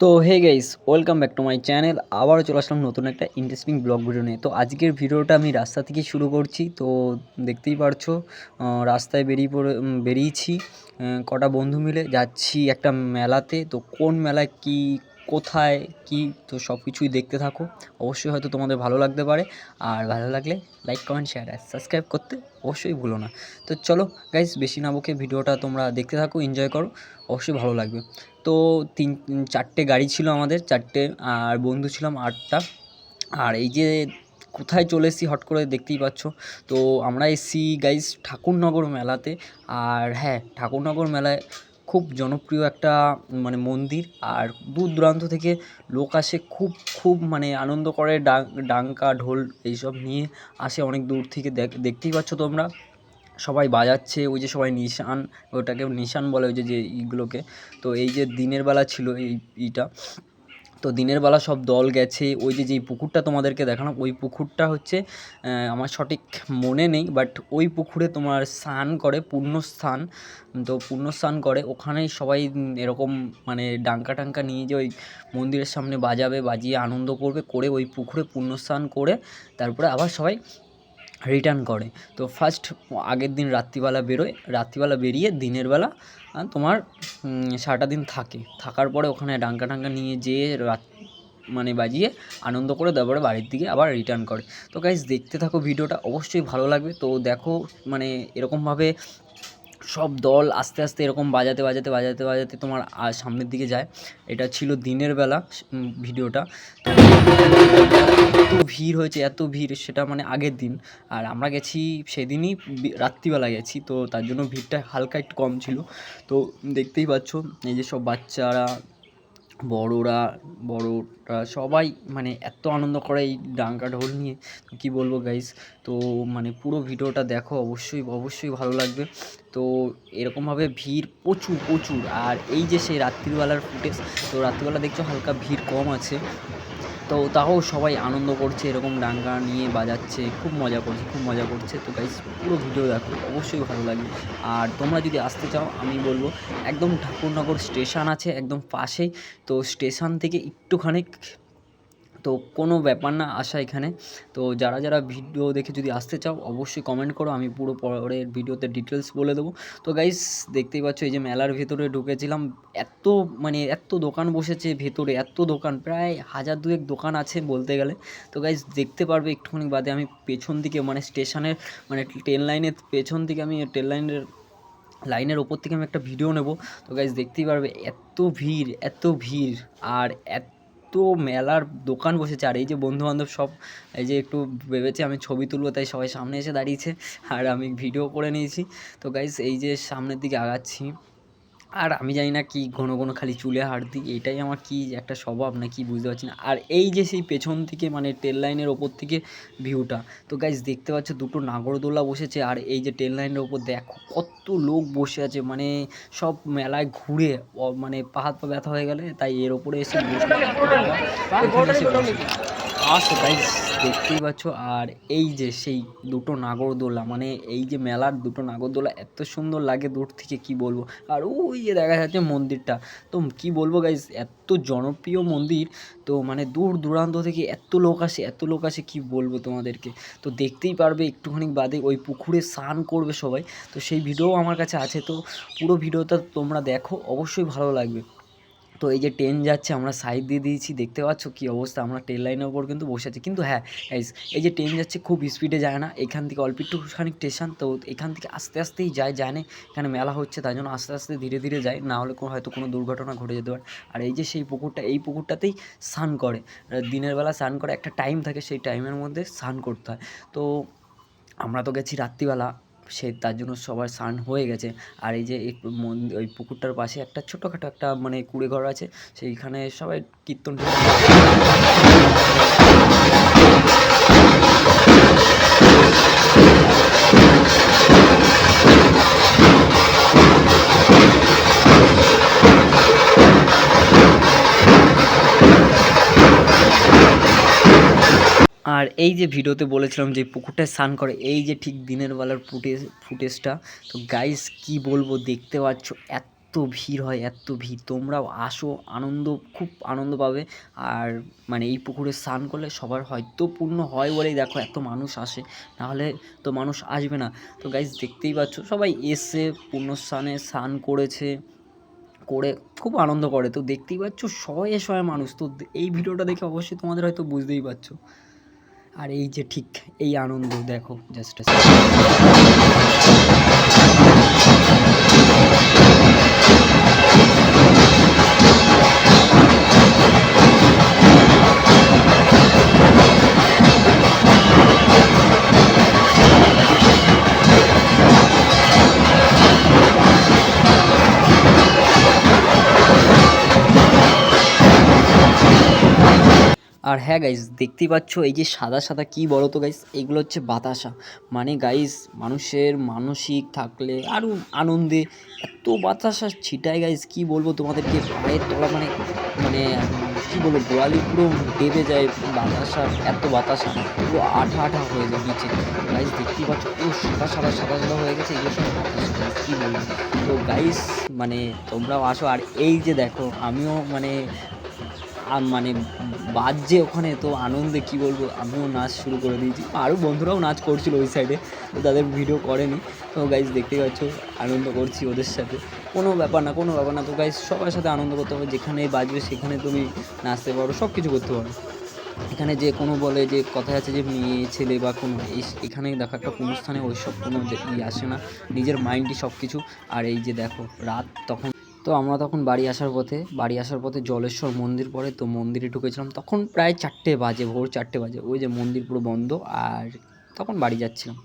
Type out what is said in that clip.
তো hey guys welcome back to my channel আবারও চলে আসলাম নতুন একটা ইন্টারেস্টিং ব্লগ ভিডিও নিয়ে। তো, আজকের ভিডিওটা আমি রাস্তা থেকে শুরু করছি। তো, দেখতেই পারছ রাস্তায় বেরিয়ে পড়ে বেরিয়েছি। কটা বন্ধু মিলে যাচ্ছি একটা মেলাতে। তো, কোন মেলায় কি কোথায়, কি, তো সব কিছুই দেখতে থাকো। অবশ্যই হয়তো তোমাদের ভালো লাগতে পারে। আর ভালো লাগলে লাইক কমেন্ট শেয়ার আর সাবস্ক্রাইব করতে অবশ্যই ভুলো না। তো চলো গাইস বেশি না বকে ভিডিওটা তোমরা দেখতে থাকো এনজয় করো, অবশ্যই ভালো লাগবে। তো তিন, চারটে গাড়ি ছিল আমাদের, চারটে, আর বন্ধু ছিলাম আটটা। আর এই যে কোথায় চলে এসেছি হট করে দেখতেই পাচ্ছ। তো আমরা এসেছি গাইস ঠাকুরনগর মেলাতে। আর হ্যাঁ ঠাকুরনগর মেলায় খুব জনপ্রিয় একটা মানে মন্দির। আর দূর দূরান্ত থেকে লোক আসে খুব খুব মানে আনন্দ করে ডাঙ্কা, ঢোল এইসব নিয়ে আসে অনেক দূর থেকে দেখ- দেখতেই পাচ্ছ তোমরা। সবাই বাজাচ্ছে, ওই যে সবাই নিশান ওটাকে নিশান বলে ওই যে যে ইগুলোকে। তো এই যে দিনের বেলা ছিল এই ইটা। তো দিনের বেলা সব দল গেছে। ওই যে, যেই পুকুরটা তোমাদেরকে দেখালাম, ওই পুকুরটা হচ্ছে আমার সঠিক মনে নেই বাট ওই পুকুরে তোমার স্নান করে পূর্ণ স্থান তো পূর্ণ স্নান করে, ওখানেই সবাই এরকম মানে ডাঙ্কা টাঙ্কা নিয়ে যে ওই মন্দিরের সামনে বাজাবে, বাজিয়ে আনন্দ করবে, করে ওই পুকুরে পূর্ণ স্নান করে, তারপরে আবার সবাই রিটার্ন করে। তো ফার্স্ট আগের দিন রাত্রিবেলা বেরোয়, রাত্রিবেলা বেরিয়ে দিনের বেলা তোমার সারাটা দিন থাকে। থাকার পরে ওখানে ডাঙ্কা টাঙ্কা নিয়ে যেয়ে রাত মানে বাজিয়ে আনন্দ করে তারপরে বাড়ির দিকে আবার রিটার্ন করে। তো গাইজ দেখতে থাকো ভিডিওটা, অবশ্যই ভালো লাগবে। তো দেখো মানে এরকমভাবে সব দল আস্তে আস্তে এরকম বাজাতে বাজাতে বাজাতে বাজাতে তোমার সামনের দিকে যায়। এটা ছিল দিনের বেলা ভিডিওটা। ভিড় হয়েছে, এত ভিড়, সেটা মানে আগের দিন। আর আমরা গেছি সেদিনই রাত্রিবেলা গেছি, তো তার জন্য ভিড়টা হালকা একটু কম ছিল। তো দেখতেই পাচ্ছ, এই যে সব বাচ্চারা, বড়রা বড়রা সবাই মানে এত আনন্দ করে এই ডাঙ্কা ঢোল নিয়ে, কি বলব গাইস তো মানে পুরো ভিডিওটা দেখো, অবশ্যই অবশ্যই ভালো লাগবে। তো এরকমভাবে ভিড় প্রচুর প্রচুর। আর এই যে সেই রাত্রিবেলার ফুটেজ তো রাত্রিবেলা দেখছ হালকা ভিড় কম আছে। তো তাও সবাই আনন্দ করছে, এরকম ডাঙ্গা নিয়ে বাজাচ্ছে, খুব মজা করছে, খুব মজা করছে। তো গাইজ পুরো ভিডিও দেখো, অবশ্যই ভালো লাগবে। আর তোমরা যদি আসতে চাও, আমি বলব একদম ঠাকুরনগর স্টেশন আছে, একদম পাশেই। তো স্টেশন থেকে একটুখানি তো কোনো ব্যাপার না, আসা এখানে। তো যারা যারা ভিডিও দেখে যদি আসতে চাও, অবশ্যই কমেন্ট করো, আমি পুরো পরের ভিডিওতে ডিটেলস বলে দেবো। তো গাইস দেখতেই পাচ্ছ এই যে মেলার ভেতরে ঢুকেছিলাম। এত মানে এত দোকান বসেছে ভেতরে, এত দোকান, প্রায় হাজার দুয়েক দোকান আছে বলতে গেলে। তো গাইস দেখতে পারবে একটুখানি বাদে আমি পেছন দিকে মানে স্টেশনের মানে ট্রেন লাইনের পেছন দিকে আমি ট্রেন লাইনের লাইনের ওপর থেকে আমি একটা ভিডিও নেব। তো গাইজ দেখতেই পারবে, এত ভিড় এত ভিড়, আর এত মেলার দোকান বসেছে, আর এই যে বন্ধু বান্ধব সব, এই যে একটু ভেবেছে আমি ছবি তুলবো, তাই সবাই সামনে এসে দাঁড়িয়েছে, আর আমি ভিডিও করে নিয়েছি। তো গাইস এই যে সামনের দিকে আগাচ্ছি। আর আমি জানি না কি ঘন ঘন খালি চুলে হাত দিই এটাই আমার কি একটা স্বভাব না কি বুঝতে পারছি না। আর এই যে সেই পেছন থেকে মানে ট্রেন লাইনের ওপর থেকে ভিউটা তো গাইজ দেখতে পাচ্ছ দুটো নাগরদোলা বসেছে আর এই যে ট্রেন লাইনের ওপর দেখো কত লোক বসে আছে মানে সব মেলায় ঘুরে মানে পা হাত পা ব্যথা হয়ে গেলে তাই এর ওপরে এসে। আসো গাইজ দেখতেই পাচ্ছ। আর এই যে সেই দুটো নাগরদোলা মানে এই যে মেলার দুটো নাগরদোলা, এত সুন্দর লাগে দূর থেকে, কি বলব? আর ওই যে দেখা যাচ্ছে মন্দিরটা। তো কি বলব গাইজ এত জনপ্রিয় মন্দির। তো মানে দূর দূরান্ত থেকে এত লোক আসে, এত লোক আসে, কি বলব তোমাদেরকে? তো দেখতেই পারবে, একটুখানি বাদে ওই পুকুরে স্নান করবে সবাই। তো সেই ভিডিও আমার কাছে আছে, তো পুরো ভিডিওটা তোমরা দেখো, অবশ্যই ভালো লাগবে। তো এই যে ট্রেন যাচ্ছে আমরা সাইড দিয়ে দিয়েছি দেখতে পাচ্ছ কী অবস্থা? আমরা ট্রেন লাইনের ওপর কিন্তু বসে আছি। কিন্তু হ্যাঁ guys, এই যে ট্রেন যাচ্ছে খুব স্পিডে যায় না। এখান থেকে অল্প একটুখানি স্টেশন তো এখান থেকে আস্তে আস্তেই যায় যায় না। এখানে মেলা হচ্ছে তাই জন্য আস্তে আস্তে ধীরে ধীরে যায়। না হলে কোনো হয়তো কোনো দুর্ঘটনা ঘটে যেতে পারে। আর এই যে সেই পুকুরটা এই পুকুরটাতেই স্নান করে। দিনের বেলা স্নান করে একটা টাইম থাকে সেই টাইমের মধ্যে স্নান করতে হয়। তো আমরা তো গেছি রাত্রিবেলা। সে তার জন্য সবার স্নান হয়ে গেছে। আর এই যে এই মন্দির ওই পুকুরটার পাশে একটা ছোটোখাটো একটা মানে কুড়ে ঘর আছে। সেইখানে সবাই কীর্তন আর এই যে ভিডিওতে বলেছিলাম যে পুকুরটায় স্নান করে, এই যে ঠিক দিনের বেলার ফুটেজ, ফুটেজটা, তো গাইস কি বলব দেখতে পাচ্ছ, এত ভিড় হয়, এত ভিড়। তোমরাও আসো, আনন্দ, খুব আনন্দ পাবে। আর মানে এই পুকুরে স্নান করলে সবার হয়তো পূর্ণ হয় বলেই দেখো, এত মানুষ আসে, নাহলে তো মানুষ আসবে না। তো গাইজ দেখতেই পাচ্ছ, সবাই এসে পূর্ণ স্নানে স্নান করেছে, করে খুব আনন্দ করে। তো দেখতেই পাচ্ছ, শয়ে শয়ে মানুষ। তো এই ভিডিওটা দেখে অবশ্যই তোমাদের হয়তো বুঝতেই পারছ। আর এই যে ঠিক এই আনন্দ দেখো জাস্ট আর হ্যাঁ গাইস দেখতেই পাচ্ছ এই যে সাদা সাদা কি বলো তো গাইস এগুলো হচ্ছে বাতাসা। মানে গাইস মানুষের মানসিক থাকলে আরও আনন্দে এত বাতাসা ছিটায় গাইস কি বলব তোমাদেরকে? পায়ের তলা মানে মানে কি বলব, গোয়ালি পুরো ডেবে যায় বাতাসা, এত বাতাসা। পুরো আঠা আঠা হয়ে যায় নিচে। গাইস দেখতেই পাচ্ছ, পুরো সাদা সাদা সাদা সাদা হয়ে গেছে, এগুলো সব বাতাসা কি বলব? তো গাইস মানে তোমরাও আসো। আর এই যে দেখো, আমিও মানে মানে বাজছে ওখানে, তো আনন্দে কি বলব, আমিও নাচ শুরু করে দিয়েছি। আরও বন্ধুরাও নাচ করছিল ওই সাইডে তো তাদের ভিডিও করেনি। তো গাইজ দেখতেই পাচ্ছ, আনন্দ করছি ওদের সাথে। কোনো ব্যাপার না, কোনো ব্যাপার না। তো গাইজ সবার সাথে আনন্দ করতে হবে। যেখানে বাজবে সেখানে তুমি নাচতে পারো সব কিছু করতে পারো। এখানে যে কোনো বলে যে কথায় আছে যে মেয়ে, ছেলে বা কোনো এখানে দেখো একটা অনুষ্ঠানে ওই সব কোনো ই আসে না। নিজের মাইন্ডই সব কিছু আর এই যে দেখো, রাত তখন তো আমরা তখন বাড়ি আসার পথে, বাড়ি আসার পথে জলেশ্বর মন্দির পড়ে তো মন্দিরে ঢুকেছিলাম। তখন প্রায় চারটে বাজে, ভোর চারটে বাজে। ওই যে মন্দির পুরো বন্ধ আর তখন বাড়ি যাচ্ছিলাম।